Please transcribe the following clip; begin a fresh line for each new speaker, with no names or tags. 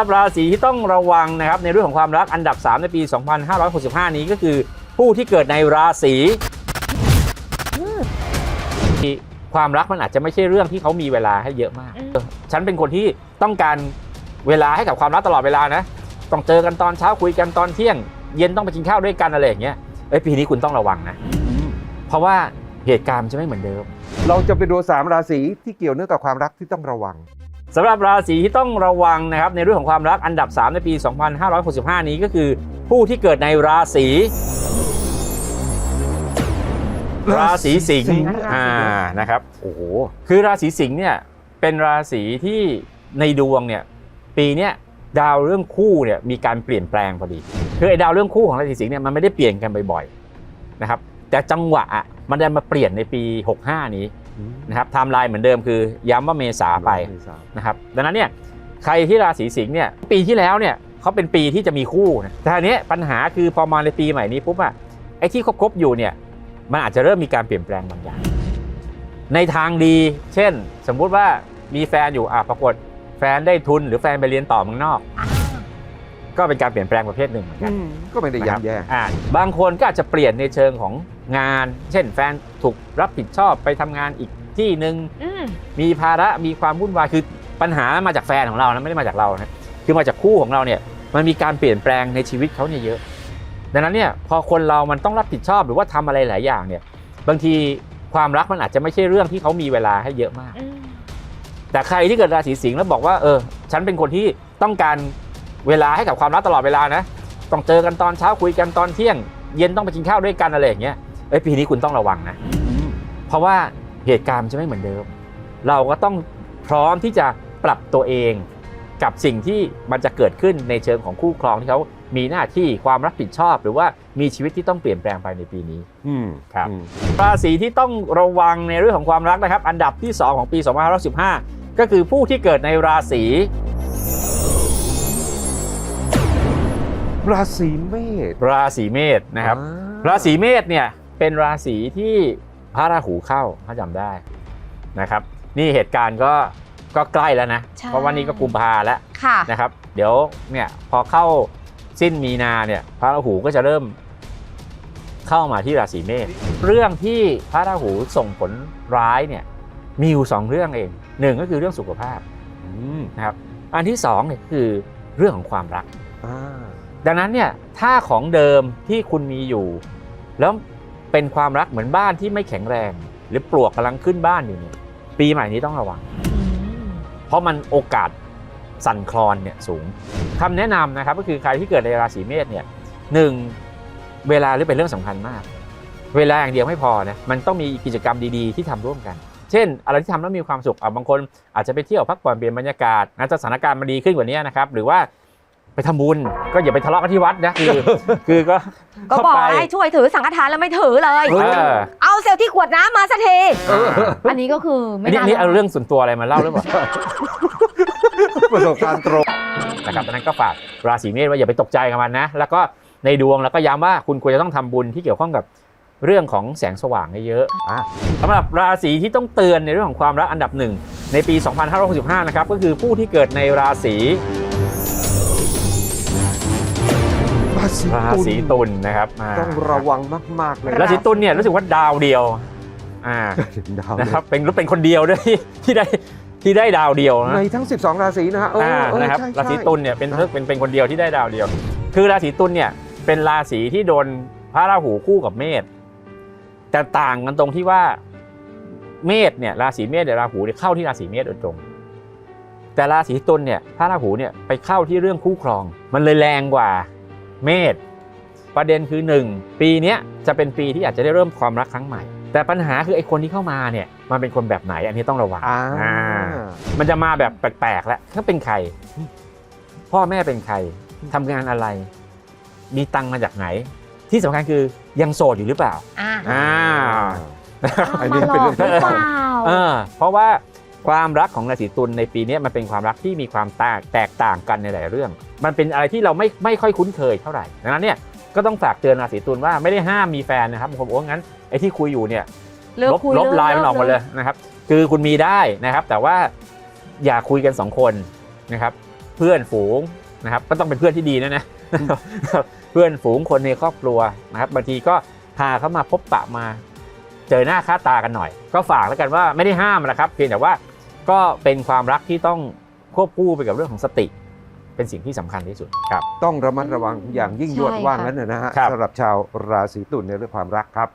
หรับราศีที่ต้องระวังนะครับในเรื่องของความรักอันดับ 3 ในปี 2565 นี้ก็คือผู้ที่เกิดในราศีที่ความรักมันอาจจะไม่ใช่เรื่องที่เขามีเวลาให้เยอะมาก
อืม
เออฉันเป็นคนที่ต้องการเวลาให้กับความรักตลอดเวลานะ ต้องเจอกันตอนเช้าคุยกันตอนเที่ยง เย็นต้องไปกินข้าวด้วยกันอะไรอย่างเงี้ย เอ้ยปีนี้คุณต้องระวังนะ เพราะว่าเหตุการณ์มันจะไม่เหมือนเดิม
เราจะไปดูสามราศีที่เกี่ยวเนื่องกับความรักที่ต้องระวัง
สำหรับราศีที่ต้องระวังนะครับในเรื่องของความรักอันดับ 3 ในปี 2565 นี้ก็คือ ผู้ที่เกิดในราศีราศีสิง
สิงห์
ห์อ่านะครับโอ้โหคือราศีสิงห์เนี่ยเป็นราศีที่ในดวงเนี่ยปีเนี้ยดาวเรื่องคู่เนี่ยมีการเปลี่ยนแปลงพอดี คือไอ้ดาวเรื่องคู่ของราศีสิงห์เนี่ยมันไม่ได้เปลี่ยนกันบ่อยๆนะครับแต่จังหวะอะมันได้มาเปลี่ยนในปี 65 นี้ นะครับไทม์ไลน์เหมือนเดิมคือย้ำว่าเมษาไปนะครับดังนั้นเนี่ยใครที่ราศีสิงห์เนี่ยปีที่แล้วเนี่ยเขาเป็นปีที่จะมีคู่นะแต่อันเนี้ยปัญหาคือพอมาในปีใหม่นี้ปุ๊บอะไอ้ที่คบๆอยู่เนี่ยมันอาจจะเริ่มมีการเปลี่ยนแปลงบางอย่าง ในทางดี เช่น สมมุติว่ามีแฟนอยู่อะปรากฏแฟนได้ทุนหรือแฟนไปเรียนต่อเมืองนอก ก็เป็นการเปลี่ยนแปลงประเภทหนึ่งเหมือนกัน
ก็ไม่ได้
นะครับ
ย่ำแย่
อ่าบางคนก็อาจจะเปลี่ยนในเชิงของงาน เช่นแฟนถูกรับผิดชอบไปทำงานอีกที่หนึ่ง
อืม
มีภาระมีความวุ่นวายคือปัญหามาจากแฟนของเรานะไม่ได้มาจากเรานะคือมาจากคู่ของเราเนี่ยมันมีการเปลี่ยนแปลงในชีวิตเขาเนี่ยเยอะ ดังนั้นเนี่ยพอคนเรามันต้องรับผิดชอบหรือว่าทำอะไรหลายอย่างเนี่ยบางทีความรักมันอาจจะไม่ใช่เรื่องที่เขามีเวลาให้เยอะมาก
อืม
แต่ใครที่เกิดราศีสิงห์แล้วบอกว่าเออ ฉันเป็นคนที่ต้องการ เวลาให้กับความรักตลอดเวลานะต้องเจอกันตอนเช้าคุยกันตอนเที่ยง เย็นต้องไปกินข้าวด้วยกันอะไรอย่างเงี้ยเอ้ยปีนี้คุณต้องระวังนะ เพราะว่าเหตุการณ์มันจะไม่เหมือนเดิม เราก็ต้องพร้อมที่จะปรับตัวเองกับสิ่งที่มันจะเกิดขึ้นในเชิงของคู่ครองที่เขามีหน้าที่ความรับผิดชอบ หรือว่ามีชีวิตที่ต้องเปลี่ยนแปลงไปในปีนี้
อืม
ครับ
อืม
ราศีที่ต้องระวังในเรื่องของความรักนะครับ อันดับที่ 2 ของปี 2515ก็คือผู้ที่เกิดในราศี
ราศีเมษ
ราศีเมษนะครับ
อ่
ราศีเมษเนี่ยเป็นราศีที่พระราหูเข้าถ้าจำได้นะครับ นี่เหตุการณ์ก็ก็ใกล้แล้วนะ
ใช่
เพราะวันนี้ก็กุมภาแล้ว
ค่ะ
นะครับ เดี๋ยวเนี่ยพอเข้าสิ้นมีนาเนี่ยพระราหูก็จะเริ่มเข้ามาที่ราศีเมษเรื่องที่พระราหูส่งผลร้ายเนี่ยมีอยู่สองเรื่องเองหนึ่งก็คือเรื่องสุขภาพ
อืม
นะครับ อันที่สองเนี่ยคือเรื่องของความรัก
อ่า
ดังนั้นเนี่ยถ้าของเดิมที่คุณมีอยู่ แล้วเป็นความรักเหมือนบ้านที่ไม่แข็งแรง หรือปลวกกำลังขึ้นบ้านอยู่เนี่ยปีใหม่นี้ต้องระวัง เพราะมันโอกาสสั่นคลอนเนี่ยสูงคำแนะนำนะครับก็คือใครที่เกิดในราศีเมษเนี่ยหนึ่งเวลาหรือเป็นเรื่องสำคัญมาก เวลาอย่างเดียวไม่พอนะมันต้องมีกิจกรรมดีๆ ที่ทำร่วมกัน เช่น อะไรที่ทำแล้วมีความสุขอะบางคนอาจจะไปเที่ยวพักผ่อนเปลี่ยนบรรยากาศนะถ้าสถานการณ์มันดีขึ้นกว่านี้นะครับหรือว่า ไปทำบุญก็อย่าไปทะเลาะกันที่วัดนะคือ คือก็
ก็บอก
เข้าไป
ให้ช่วยถือสังฆทานแล้วไม่ถือเลย
เออ
เอาเซลล์ที่ขวดน้ำมาสักที
เออ
อันนี้ก็คือ
อั
ไม่
นนี้
น่า
อันนี้เอา
รัก
เรื่องส่วนตัวอะไรมาเล่าหรือเปล่า
ประสบการณ์ตรง
นะครับดังนั้นก็ฝากราศีเมษว่าอย่าไปตกใจกับมันนะ แล้วก็ในดวงแล้วก็ย้ำว่าคุณควรจะต้องทำบุญที่เกี่ยวข้องกับเรื่องของแสงสว่างให้เยอะ
อะ
สำหรับราศีที่ต้องเตือนในเรื่องของความรักอันดับหนึ่งในปี 2565 นะครับ ก็คือผู้ที่เกิดในราศี
ราศี
ราศีตุลนะครับอ่า
ต้องระวังมากๆเลย
ราศีตุลเนี่ยรู้สึกว่าดาวเดียวอ่า
ดาว
นะครับเป็นเป็นคนเดียวด้วยที่ได้ที่ได้ดาวเดียวนะ
ในทั้ง 12 ราศีนะฮะเออ
อ่า
เออ
นะครับ
ใช่ใช่
ราศีตุลเนี่ยเป็น
อะ
เป็นเป็นคนเดียวที่ได้ดาวเดียว คือราศีตุลเนี่ยเป็นราศีที่โดนพระราหูคู่กับเมษแต่ต่างกันตรงที่ว่าเมษเนี่ยราศีเมษเนี่ยราหูเนี่ยเข้าที่ราศีเมษโดยตรง แต่ราศีตุลเนี่ยพระราหูเนี่ยไปเข้าที่เรื่องคู่ครอง มันเลยแรงกว่า เมษประเด็นคือหนึ่งปีเนี้ยจะเป็นปีที่อาจจะได้เริ่มความรักครั้งใหม่ แต่ปัญหาคือไอ้คนที่เข้ามาเนี่ยมันเป็นคนแบบไหนอันนี้ต้องระวัง
อ่า
อ่ามันจะมาแบบแปลกๆแล้วเขาเป็นใคร พ่อแม่เป็นใครทำงานอะไร มีตังค์มาจากไหน ที่สำคัญคือยังโสดอยู่หรือเปล่า
อ่า
อ่า
อันนี้เป็นเรื่อง
หรือเปล่า
เออเพราะว่า ความรักของราศีตุลในปีนี้มันเป็นความรักที่มีความแตกแตกต่างกันในหลายเรื่อง มันเป็นอะไรที่เราไม่ไม่ค่อยคุ้นเคยเท่าไหร่ดังนั้นเนี่ยก็ต้องฝากเตือนราศีตุลว่าไม่ได้ห้ามมีแฟนนะครับบางคนบอกว่างั้นไอ้ที่คุยอยู่เนี่ย
เลิก
ลบ
คุย
ลบ
เก
ไลน์มันออกหมาเลยนะครับ คือคุณมีได้นะครับ แต่ว่าอย่าคุยกันสองคนนะครับ เพื่อนฝูงนะครับ ก็ต้องเป็นเพื่อนที่ดีนะนะเพื่อนฝูงคนในครอบครัวนะครับ บางทีก็พาเขามาพบปะมา เจอหน้าค่าตากันหน่อย ก็ฝากแล้วกันว่าไม่ได้ห้ามนะครับ เพียงแต่ว่า ก็เป็นความรักที่ต้องควบคู่ไปกับเรื่องของสติ เป็นสิ่งที่สำคัญที่สุดครับ
ต้องระมัดระวังอย่างยิ่งยวด
ใช่
ว่า
ค่ะ
งั้นนะฮะ
ครับ
สำหรับชาวราศีตุลในเรื่องความรักครับ